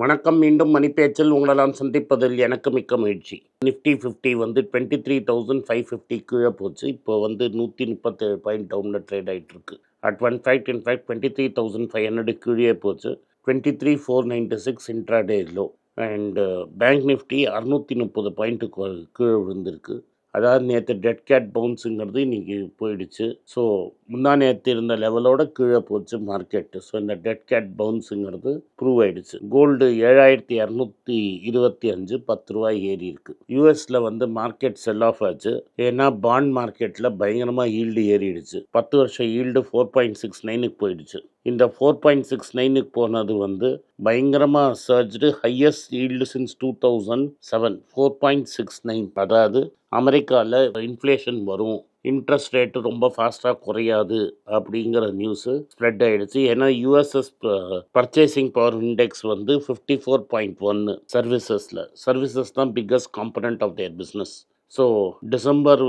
வணக்கம் மீண்டும் மணிப்பேச்சில் உங்களெல்லாம் சந்திப்பதில் எனக்கு மிக்க மகிழ்ச்சி. நிஃப்டி ஃபிஃப்டி வந்து twenty three thousand five fifty கீழே போச்சு. இப்போ வந்து நூற்றி முப்பத்தேழு பாயிண்ட் டவுனில் ட்ரேட் ஆகிட்டுருக்கு at one five ten five twenty three thousand five hundred கீழே போச்சு. Twenty three four ninety six intraday low and bank Nifty அறுநூற்றி முப்பது பாயிண்ட்டுக்கு கீழே விழுந்திருக்கு. அதாவது நேற்று டெட் கேட் பவுன்ஸுங்கிறது இன்றைக்கி போயிடுச்சு. ஸோ முந்தா நேற்று இருந்த லெவலோட கீழே போச்சு மார்க்கெட்டு ஸோ இந்த டெட் கேட் பவுன்ஸுங்கிறது ப்ரூவ் ஆயிடுச்சு. கோல்டு ஏழாயிரத்தி இரநூத்தி இருபத்தி அஞ்சு பத்து ரூபாய் ஏறி இருக்கு. யூஎஸில் வந்து மார்க்கெட் செல் ஆஃப் ஆச்சு. ஏன்னா பாண்ட் மார்க்கெட்டில் பயங்கரமாக ஈல்டு ஏறிடுச்சு. பத்து வருஷம் ஈல்டு ஃபோர் பாயிண்ட் சிக்ஸ் நைனுக்கு போயிடுச்சு. இந்த ஃபோர் பாயிண்ட் சிக்ஸ் நைனுக்கு போனது வந்து பயங்கரமாக surged highest yield since two thousand seven four point six nine அதாவது அமெரிக்காவில் இன்ஃப்ளேஷன் வரும். இன்ட்ரெஸ்ட் ரேட்டு ரொம்ப ஃபாஸ்ட்டாக குறையாது அப்படிங்கிற நியூஸு ஸ்ப்ரெட் ஆகிடுச்சு ஏன்னா யூஎஸ்எஸ் பர்ச்சேசிங் பவர் இண்டெக்ஸ் வந்து ஃபிஃப்டி ஃபோர் பாயிண்ட் ஒன்று சர்வீசஸில் சர்வீசஸ் தான் biggest component of their business so December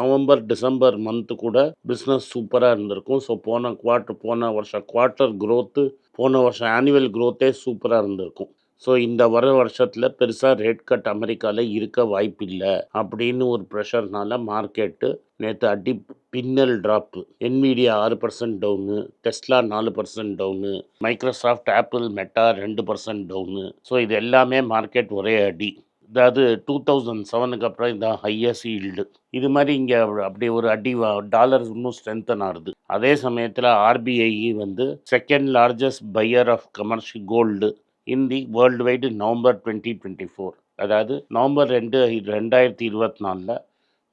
November December month கூட பிஸ்னஸ் சூப்பராக இருந்திருக்கும். ஸோ போன குவார்ட்டர் போன வருஷம் குவார்ட்டர் க்ரோத்து போன வருஷம் ஆனுவல் க்ரோத்தே சூப்பராக இருந்திருக்கும். ஸோ இந்த வர வருஷத்தில் பெருசாக ரேட் கட் அமெரிக்காவில் இருக்க வாய்ப்பில்லை அப்படின்னு ஒரு ப்ரெஷர்னால மார்க்கெட்டு நேற்று அடி பின்னல் ட்ராப்பு என்விடியா ஆறு பர்சன்ட் டவுனு டெஸ்லா நாலு percent down Microsoft Apple Meta ரெண்டு பர்சன்ட் டவுனு ஸோ இது எல்லாமே மார்க்கெட் ஒரே அடி. அதாவது டூ தௌசண்ட் செவனுக்கு அப்புறம் இந்த ஹையஸ்ட் ஈல்டு இது மாதிரி இங்கே அப்படி ஒரு அடி டாலர் இன்னும் ஸ்ட்ரென்தன் ஆகுது. அதே சமயத்தில் ஆர்பிஐ வந்து second largest buyer of commercial gold in the world wide November twenty twenty four அதாவது நவம்பர் ரெண்டு ரெண்டாயிரத்தி இருபத்தி நாலில்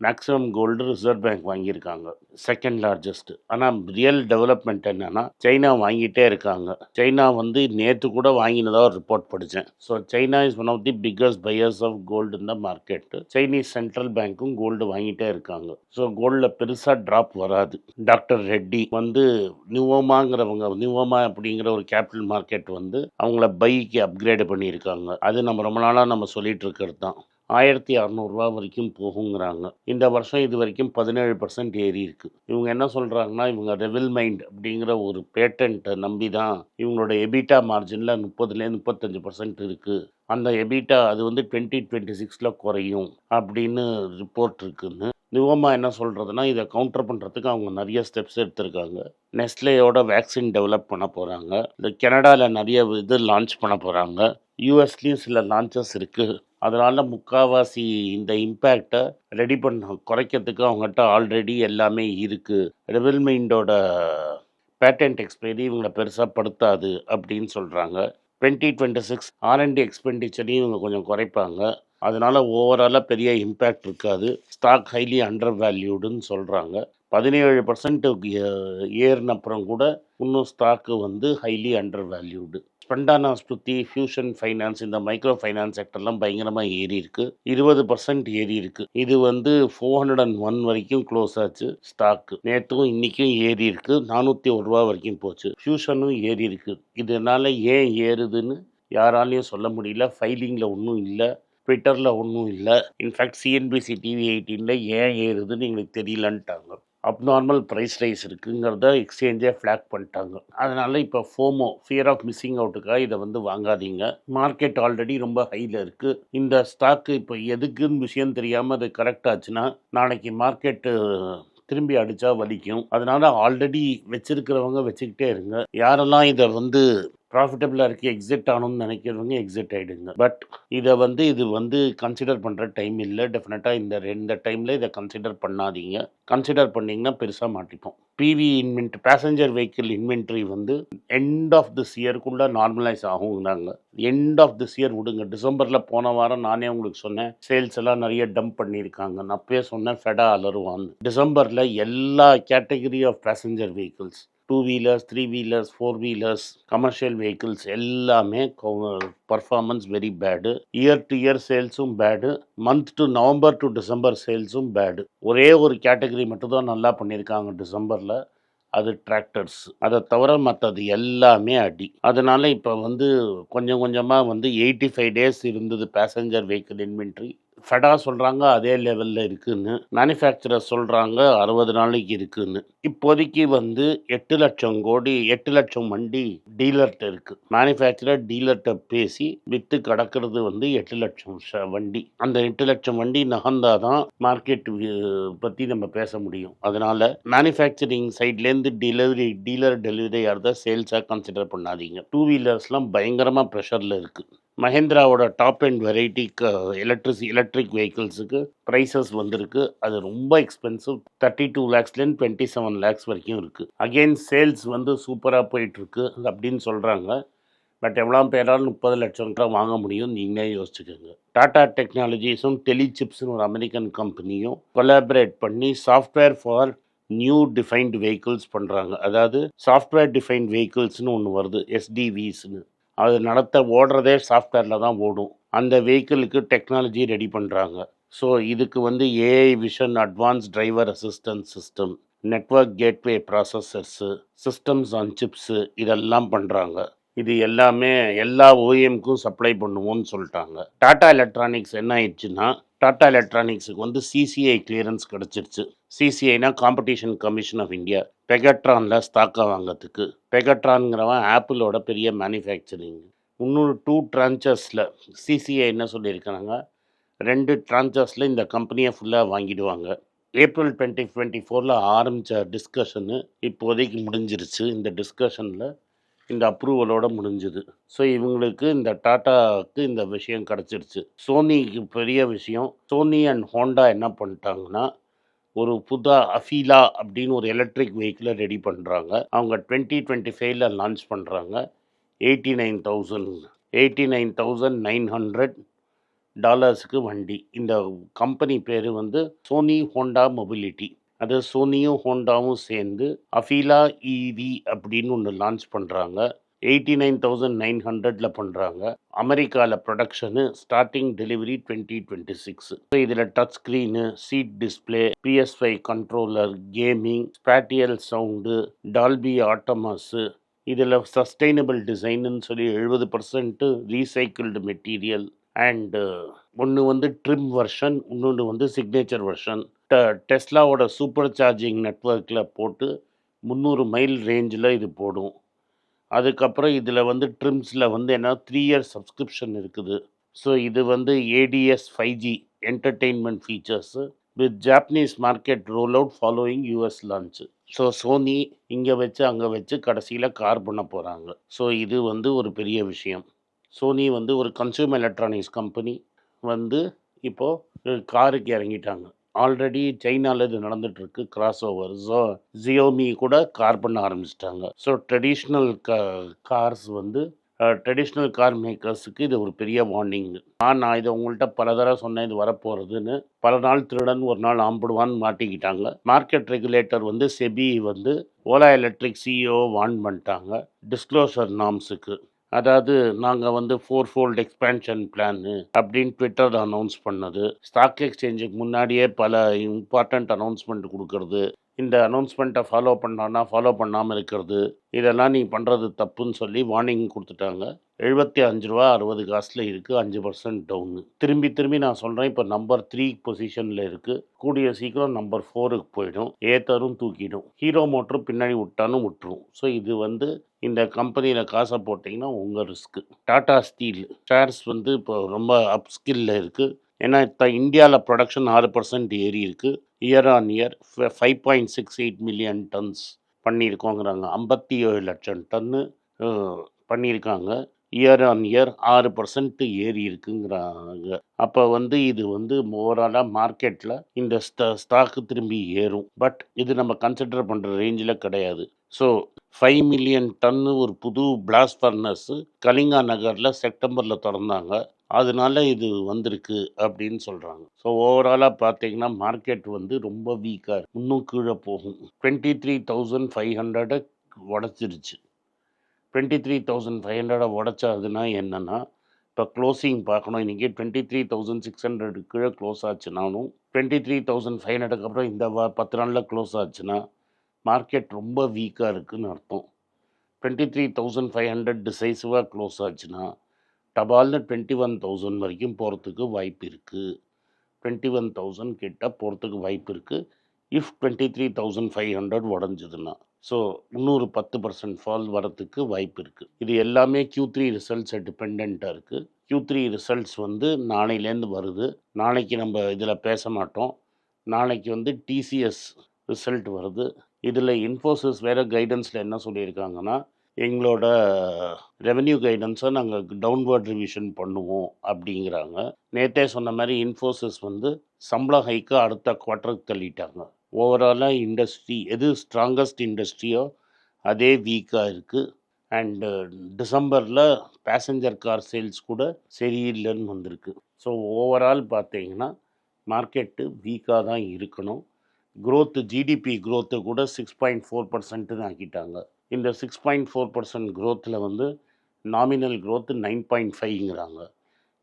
மேக்ஸிமம் கோல்டு ரிசர்வ் பேங்க் வாங்கியிருக்காங்க. செகண்ட் லார்ஜஸ்ட் ஆனால் ரியல் டெவலப்மெண்ட் என்னன்னா சைனா வாங்கிட்டே இருக்காங்க. சைனா வந்து நேற்று கூட வாங்கினதாக ரிப்போர்ட் படித்தேன் so China is one of the biggest buyers of gold இந்த மார்க்கெட் சைனீஸ் சென்ட்ரல் பேங்க்கும் கோல்டு வாங்கிட்டே இருக்காங்க. ஸோ கோல்டில் பெருசாக ட்ராப் வராது. டாக்டர் ரெட்டி வந்து நியூவமாங்கிறவங்க நியூவமா அப்படிங்கிற ஒரு கேபிட்டல் மார்க்கெட் வந்து அவங்கள பைக்கு அப்கிரேடு பண்ணியிருக்காங்க. அது நம்ம ரொம்ப நாளாக நம்ம சொல்லிட்டு இருக்கிறது தான். ஆயிரத்தி அறநூறுரூவா வரைக்கும் போகுங்கிறாங்க. இந்த வருஷம் இது வரைக்கும் பதினேழு பர்சன்ட் ஏறி இருக்கு. இவங்க என்ன சொல்கிறாங்கன்னா இவங்க ரெவில் மைண்ட் அப்படிங்கிற ஒரு பேட்டன்ட்டை நம்பி தான் இவங்களோட எபிட்டா மார்ஜினில் முப்பதுலேருந்து முப்பத்தஞ்சு பர்சன்ட் இருக்குது அந்த எபிட்டா அது வந்து டுவெண்ட்டி டுவெண்ட்டி சிக்ஸில் குறையும் அப்படின்னு ரிப்போர்ட் இருக்குதுன்னு நிவமா என்ன சொல்கிறதுனா இதை கவுண்டர் பண்ணுறதுக்கு அவங்க நிறைய ஸ்டெப்ஸ் எடுத்திருக்காங்க. நெஸ்லேயோட வேக்சின் டெவலப் பண்ண போகிறாங்க இந்த கனடாவில் நிறைய இது லான்ச் பண்ண போகிறாங்க யூஎஸ்லேயும் சில லான்ச்சஸ் இருக்குது அதனால் முக்காவாசி இந்த இம்பேக்டை ரெடி பண்ண குறைக்கிறதுக்கு அவங்ககிட்ட ஆல்ரெடி எல்லாமே இருக்குது ரெவல்மெண்டோட பேட்டன்ட் எக்ஸ்பைரி இவங்களை பெருசாக படுத்தாது அப்படின்னு சொல்கிறாங்க twenty twenty six R and D எக்ஸ்பெண்டிச்சரையும் இவங்க கொஞ்சம் குறைப்பாங்க. அதனால் ஓவராலாக பெரிய இம்பேக்ட் இருக்காது. ஸ்டாக் ஹைலி அண்டர் வேல்யூடுன்னு சொல்கிறாங்க பதினேழு பர்சன்ட் ஏறினப்புறம் கூட இன்னும் ஸ்டாக்கு வந்து highly under valued Spandana Sphoorty fusion finance இந்த மைக்ரோ ஃபைனான்ஸ் செக்டர்லாம் பயங்கரமாக ஏறிருக்கு இருபது பர்சன்ட் ஏறி இருக்கு இது வந்து ஃபோர் ஹண்ட்ரட் அண்ட் ஒன் வரைக்கும் க்ளோஸ் ஆச்சு ஸ்டாக்கு நேற்றும் இன்றைக்கும் ஏறி இருக்குது நானூற்றி ஒரு ரூபா வரைக்கும் போச்சு. ஃபியூஷனும் ஏறி இதனால் ஏன் ஏறுதுன்னு யாராலையும் சொல்ல முடியல. ஃபைலிங்கில் ஒன்றும் இல்லை. ட்விட்டரில் ஒன்றும் இல்லை. இன்ஃபேக்ட் சிஎன்பிசி டிவி எயிட்டீனில் ஏன் ஏறுதுன்னு எங்களுக்கு தெரியலன்ட்டாங்க. அப்நார்மல் ப்ரைஸ் ரைஸ் இருக்குங்கிறத எக்ஸ்சேஞ்சே ஃப்ளாக் பண்ணிட்டாங்க. அதனால் இப்போ ஃபோமோ ஃபியர் ஆஃப் மிஸ்ஸிங் அவுட்டுக்காக இதை வந்து வாங்காதீங்க. மார்க்கெட் ஆல்ரெடி ரொம்ப ஹையில் இருக்குது இந்த ஸ்டாக்கு இப்போ எதுக்குன்னு விஷயம் தெரியாமல் அது கரெக்ட் ஆச்சுன்னா நாளைக்கு மார்க்கெட்டு திரும்பி அடித்தா வலிக்கும். அதனால் ஆல்ரெடி வச்சுருக்கிறவங்க வச்சுக்கிட்டே இருங்க. யாரெல்லாம் இதை வந்து ப்ராஃபிட்டபிளாக இருக்குது எக்ஸிட் ஆகணும்னு நினைக்கிறவங்க எக்ஸிட் ஆகிடுங்க பட் இதை வந்து இது வந்து கன்சிடர் பண்ணுற டைம் இல்லை. டெஃபினட்டாக இந்த ரெண்டு டைமில் இதை கன்சிடர் பண்ணாதீங்க. கன்சிடர் பண்ணிங்கன்னா பெருசாக மாட்டிப்போம். PV invent passenger vehicle inventory வந்து எண்ட் ஆஃப் திஸ் இயர்க்குள்ளே நார்மலைஸ் ஆகுங்கிறாங்க. எண்ட் ஆஃப் திஸ் இயர் விடுங்க. டிசம்பரில் போன வாரம் நானே உங்களுக்கு சொன்னேன். சேல்ஸ் எல்லாம் நிறைய டம்ப் பண்ணியிருக்காங்க. நான் அப்பயே சொன்னேன் ஃபெடா அலருவான்னு டிசம்பரில் எல்லா category of passenger vehicles two wheelers three wheelers four wheelers commercial vehicles எல்லாமே performance very bad year to year சேல்ஸும் bad month to November to December சேல்ஸும் bad ஒரே ஒரு கேட்டகரி மட்டும்தான் நல்லா பண்ணியிருக்காங்க டிசம்பரில் அது டிராக்டர்ஸ் அதை தவிர மற்றது எல்லாமே அடி. அதனால் இப்போ வந்து கொஞ்சம் கொஞ்சமாக வந்து எயிட்டி ஃபைவ் டேஸ் இருந்தது பேசஞ்சர் வெஹிக்கிள் இன்வென்ட்ரி ஃபெடா சொல்கிறாங்க அதே லெவலில் இருக்குதுன்னு மேனுஃபேக்சரர் சொல்கிறாங்க அறுபது நாளைக்கு இருக்குதுன்னு இப்போதைக்கு வந்து எட்டு லட்சம் கோடி எட்டு லட்சம் வண்டி டீலர்கிட்ட இருக்குது மேனுஃபேக்சரர் டீலர்கிட்ட பேசி விற்று கிடக்கிறது வந்து எட்டு லட்சம் ஷ- வண்டி. அந்த எட்டு லட்சம் வண்டி நகர்ந்தாதான் மார்க்கெட் பற்றி நம்ம பேச முடியும். அதனால் மேனுஃபேக்சரிங் சைட்லேருந்து டெலிவரி டீலர் டெலிவரி யார் சேல்ஸாக கன்சிடர் பண்ணாதீங்க. டூ வீலர்ஸ்லாம் பயங்கரமாக ப்ரெஷரில் இருக்குது மஹேந்திராவோட டாப் அண்ட் வெரைட்டிக்கு எலக்ட்ரிசி எலக்ட்ரிக் வெஹிக்கிள்ஸுக்கு ப்ரைஸஸ் வந்திருக்கு. அது ரொம்ப எக்ஸ்பென்சிவ் தேர்ட்டி டூ லேக்ஸ்லேருந்து டுவெண்ட்டி செவன் லேக்ஸ் வரைக்கும் இருக்குது அகெயின் சேல்ஸ் வந்து சூப்பராக போயிட்டுருக்கு அப்படின்னு சொல்கிறாங்க பட் எவ்வளோ பேரால் முப்பது லட்சம் ரூபா வாங்க முடியும் நீங்களே யோசிச்சுக்கோங்க. டாடா டெக்னாலஜிஸும் டெலிசிப்ஸ்னு ஒரு அமெரிக்கன் கம்பெனியும் கொலாபரேட் பண்ணி software for new defined vehicles பண்ணுறாங்க அதாவது சாஃப்ட்வேர் டிஃபைன்ட் வெஹிக்கிள்ஸ்னு ஒன்று வருது எஸ்டிவிஸ்னு அது நடத்த ஓடுறதே சாஃப்ட்வேரில் தான் ஓடும். அந்த வெஹிக்கிளுக்கு டெக்னாலஜி ரெடி பண்ணுறாங்க ஸோ இதுக்கு வந்து AI vision advance driver assistance system network gateway processors systems on chips இதெல்லாம் பண்ணுறாங்க இது எல்லாமே எல்லா ஓஎம்க்கும் சப்ளை பண்ணுவோம்னு சொல்லிட்டாங்க. டாடா எலக்ட்ரானிக்ஸ் என்ன ஆயிடுச்சுன்னா டாடா எலக்ட்ரானிக்ஸுக்கு வந்து சிசிஐ கிளியரன்ஸ் கிடச்சிருச்சு. சிசிஐனா காம்படிஷன் கமிஷன் ஆஃப் இந்தியா பெகட்ரானில் ஸ்டாக்கை வாங்கிறதுக்கு. பெகட்ரான்ங்கிறவன் ஆப்பிளோட பெரிய மேனுஃபேக்சரிங் இன்னொரு டூ ட்ரான்ச்சஸில் சிசிஐ என்ன சொல்லியிருக்கிறாங்க? ரெண்டு ட்ரான்ச்சஸில் இந்த கம்பெனியை ஃபுல்லாக வாங்கிடுவாங்க. ஏப்ரல் டுவெண்ட்டி டுவெண்ட்டி ஃபோரில் ஆரம்பித்த டிஸ்கஷனு இப்போதைக்கு முடிஞ்சிருச்சு. இந்த டிஸ்கஷனில் இந்த அப்ரூவலோட முடிஞ்சுது. ஸோ இவங்களுக்கு இந்த டாட்டாவுக்கு இந்த விஷயம் கிடச்சிருச்சு. சோனிக்கு பெரிய விஷயம். சோனி அண்ட் ஹோண்டா என்ன பண்ணிட்டாங்கன்னா ஒரு புதா அஃபீலா அப்படின்னு ஒரு எலக்ட்ரிக் வெஹிக்கிளை ரெடி பண்ணுறாங்க அவங்க டுவெண்ட்டி டுவெண்ட்டி ஃபைவ்ல லான்ச் பண்ணுறாங்க eighty nine thousand eighty nine thousand nine hundred டாலர்ஸுக்கு வண்டி. இந்த கம்பெனி பேர் வந்து சோனி ஹோண்டா மொபிலிட்டி அது சோனியும் ஹோண்டாவும் சேர்ந்து அஃபீலா இவி அப்படின்னு ஒன்று லான்ச் பண்ணுறாங்க எயிட்டி நைன் தௌசண்ட் நைன் ஹண்ட்ரடில் பண்ணுறாங்க அமெரிக்காவில் production starting delivery twenty twenty six இதில் touch screen seat display PS five controller gaming spatial sound Dolby Atmos இதில் சஸ்டைனபிள் டிசைனுன்னு சொல்லி எழுபது பர்சன்ட்டு ரீசைக்கிள்டு மெட்டீரியல் அண்டு ஒன்று வந்து ட்ரிம் வெர்ஷன் இன்னொன்று வந்து சிக்னேச்சர் வெர்ஷன் ட டெஸ்லாவோட சூப்பர் சார்ஜிங் நெட்வொர்க்கில் போட்டு முந்நூறு மைல் ரேஞ்சில் இது போடும். அதுக்கப்புறம் இதில் வந்து ட்ரிம்ஸில் வந்து என்ன த்ரீ இயர் சப்ஸ்கிரிப்ஷன் இருக்குது. ஸோ இது வந்து ADS five G entertainment features with Japanese market roll out following US launch so Sony இங்கே வச்சு அங்கே வச்சு கடைசியில் கார் பண்ண போகிறாங்க ஸோ இது வந்து ஒரு பெரிய விஷயம். சோனி வந்து ஒரு கன்சியூமர் எலக்ட்ரானிக்ஸ் கம்பெனி வந்து இப்போது காருக்கு இறங்கிட்டாங்க. ஆல்ரெடி சைனாவில் இது நடந்துகிட்ருக்கு கிராஸ் ஓவர் ஸோ ஜியோமி கூட கார் பண்ண ஆரம்பிச்சிட்டாங்க. ஸோ ட்ரெடிஷ்னல் க கார்ஸ் வந்து ட்ரெடிஷ்னல் கார் மேக்கர்ஸுக்கு இது ஒரு பெரிய வார்னிங் நான் நான் இதை உங்கள்கிட்ட பல தடவை சொன்னேன் இது வரப்போகிறதுன்னு பல நாள் திருடன் ஒரு நாள் ஆம்பிடுவான்னு மாட்டிக்கிட்டாங்க. மார்க்கெட் ரெகுலேட்டர் வந்து செபி வந்து ஓலா எலக்ட்ரிக் சிஇஓ வார்ன் பண்ணிட்டாங்க டிஸ்க்ளோசர் நாம்ஸுக்கு அதாவது நாங்கள் வந்து ஃபோர் ஃபோல்ட் எக்ஸ்பேன்ஷன் பிளான்னு அப்படின்னு ட்விட்டர் அனௌன்ஸ் பண்ணது. ஸ்டாக் எக்ஸ்சேஞ்சுக்கு முன்னாடியே பல இம்பார்ட்டண்ட் அனௌன்ஸ்மெண்ட் கொடுக்கறது. இந்த அனௌன்ஸ்மெண்ட்டை ஃபாலோ பண்ணான்னா ஃபாலோ பண்ணாமல் இருக்கிறது. இதெல்லாம் நீ பண்ணுறது தப்புன்னு சொல்லி வார்னிங் கொடுத்துட்டாங்க. எழுபத்தி அஞ்சு ரூபா அறுபது காசில் இருக்குது அஞ்சு பர்சன்ட் டவுனு திரும்பி திரும்பி நான் சொல்கிறேன் இப்போ நம்பர் த்ரீ பொசிஷனில் இருக்குது கூடிய சீக்கிரம் நம்பர் ஃபோருக்கு போயிடும். ஏத்தரும் தூக்கிடும். ஹீரோ மோட்டரும் பின்னாடி விட்டாலும் விட்டுரும். ஸோ இது வந்து இந்த கம்பெனியில் காசை போட்டிங்கன்னா உங்கள் ரிஸ்க்கு டாடா ஸ்டீல் ஷேர்ஸ் வந்து இப்போ ரொம்ப அப் ஸ்கில்ல இருக்குது ஏன்னா இப்போ இந்தியாவில் ப்ரொடக்ஷன் ஆறு பர்சன்ட் ஏறி இருக்குது year on year five point six eight million tonnes பண்ணியிருக்கோங்கிறாங்க. ஐம்பத்தி ஏழு லட்சம் டன்னு பண்ணியிருக்காங்க. இயர் ஆன் இயர் ஆறு பர்சன்ட் ஏறி இருக்குங்கிறாங்க. அப்போ வந்து இது வந்து ஓவராலாக மார்க்கெட்டில் இந்த ஸ்டா ஸ்டாக்கு திரும்பி ஏறும். பட் இது நம்ம கன்சிடர் பண்ணுற ரேஞ்சில் கிடையாது. ஸோ ஃபைவ் மில்லியன் டன்னு ஒரு புது பிளாஸ்ட் ஃபர்னஸ் கலிங்கா நகரில் செப்டம்பரில் திறந்தாங்க. அதனால இது வந்திருக்கு அப்படின்னு சொல்கிறாங்க ஸோ ஓவராலாக பார்த்தீங்கன்னா மார்க்கெட் வந்து ரொம்ப வீக்காக இன்னும் கீழே போகும். டுவெண்ட்டி த்ரீ தௌசண்ட் ஃபைவ் ஹண்ட்ரடை உடச்சிருச்சு. டுவெண்ட்டி த்ரீ தௌசண்ட் ஃபைவ் ஹண்ட்ரடை உடச்சாதுன்னா என்னென்னா இப்போ க்ளோசிங் பார்க்கணும். இன்றைக்கி twenty three thousand six hundred கீழே க்ளோஸ் ஆச்சுனாலும் டுவெண்ட்டி த்ரீ தௌசண்ட் ஃபைவ் ஹண்ட்ரடுக்கு அப்புறம் இந்த வா பத்து நாளில் க்ளோஸ் ஆச்சுன்னா மார்க்கெட் ரொம்ப வீக்காக இருக்குன்னு அர்த்தம். Twenty three thousand five hundred டிசைசிவாக close ஆச்சுன்னா டபால்னு டுவெண்ட்டி ஒன் தௌசண்ட் வரைக்கும் போகிறதுக்கு வாய்ப்பு இருக்குது டுவெண்ட்டி ஒன் தௌசண்ட் கிட்ட போகிறதுக்கு வாய்ப்பு இருக்குது if twenty three thousand five hundred உடஞ்சதுன்னா. So இன்னொரு பத்து பர்சன்ட் ஃபால் வரத்துக்கு வாய்ப்பு இருக்குது இது எல்லாமே கியூ த்ரீ ரிசல்ட்ஸை டிபெண்ட்டாக இருக்குது கியூ த்ரீ ரிசல்ட்ஸ் வந்து நாளையிலேருந்து வருது. நாளைக்கு நம்ம இதில் பேச மாட்டோம். நாளைக்கு வந்து டிசிஎஸ் ரிசல்ட் வருது. இதில் இன்ஃபோசிஸ் வேறு கைடன்ஸில் என்ன சொல்லியிருக்காங்கன்னா எங்களோட ரெவென்யூ கைடன்ஸை நாங்கள் டவுன்வர்ட் ரிவிஷன் பண்ணுவோம் அப்படிங்கிறாங்க. நேற்றே சொன்ன மாதிரி இன்ஃபோசிஸ் வந்து சம்பள ஹைக்கு அடுத்த குவார்ட்டருக்கு தள்ளிட்டாங்க. ஓவராலாக இண்டஸ்ட்ரி எது ஸ்ட்ராங்கஸ்ட் இண்டஸ்ட்ரியோ அதே வீக்காக இருக்குது அண்டு டிசம்பரில் பேசஞ்சர் கார் சேல்ஸ் கூட சரியில்லைன்னு வந்திருக்கு. ஸோ ஓவரால் பார்த்தீங்கன்னா மார்க்கெட்டு வீக்காக தான் இருக்கணும். க்ரோத்து ஜிடிபி க்ரோத்து கூட சிக்ஸ் பாயிண்ட் ஃபோர் பர்சன்ட்டுன்னு ஆக்கிட்டாங்க. இந்த சிக்ஸ் பாயிண்ட் ஃபோர் பர்சன்ட் க்ரோத்தில் வந்து நாமினல் க்ரோத்து நைன் பாயிண்ட் ஃபைவ்ங்கிறாங்க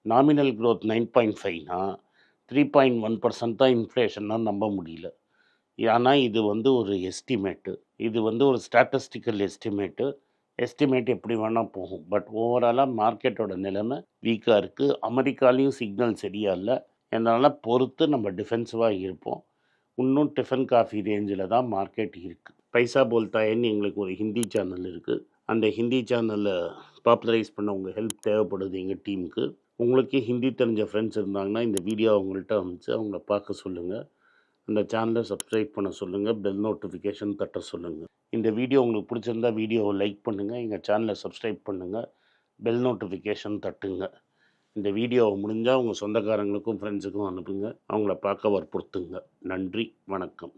நாமினல் க்ரோத் நைன் பாயிண்ட் ஃபைவ்னா த்ரீ பாயிண்ட் ஒன் பர்சன்ட் தான் இன்ஃப்ளேஷன்னா நம்ப முடியல. ஏன்னா இது வந்து ஒரு எஸ்டிமேட்டு. இது வந்து ஒரு ஸ்டாட்டிஸ்டிக்கல் எஸ்டிமேட்டு. எஸ்டிமேட் எப்படி வேணால் போகும். பட் ஓவராலாக மார்க்கெட்டோட நிலைமை வீக்காக இருக்குது அமெரிக்காலேயும் சிக்னல் சரியாக இல்லை. அதனால் பொறுத்து நம்ம டிஃபென்சிவாக இருப்போம். இன்னும் டிஃபன் காஃபி ரேஞ்சில் தான் மார்க்கெட் இருக்குது பைசா போல்தாயன்னு எங்களுக்கு ஒரு ஹிந்தி சேனல் இருக்குது அந்த ஹிந்தி சேனலை பாப்புலரைஸ் பண்ண உங்கள் ஹெல்ப் தேவைப்படுது எங்கள் டீமுக்கு. உங்களுக்கு ஹிந்தி தெரிஞ்ச ஃப்ரெண்ட்ஸ் இருந்தாங்கன்னா இந்த வீடியோ அவங்கள்ட்ட அமைச்சு அவங்கள பார்க்க சொல்லுங்கள் அந்த சேனலை சப்ஸ்கிரைப் பண்ண சொல்லுங்கள் பெல் நோட்டிஃபிகேஷன் தட்ட சொல்லுங்கள் இந்த வீடியோ உங்களுக்கு பிடிச்சிருந்தா வீடியோவை லைக் பண்ணுங்கள் எங்கள் சேனலை சப்ஸ்கிரைப் பண்ணுங்கள் பெல் நோட்டிஃபிகேஷன் தட்டுங்க. இந்த வீடியோவை முடிஞ்சால் உங்கள் சொந்தக்காரங்களுக்கும் ஃப்ரெண்ட்ஸுக்கும் அனுப்புங்க அவங்கள பார்க்க வற்புறுத்துங்க. நன்றி வணக்கம்.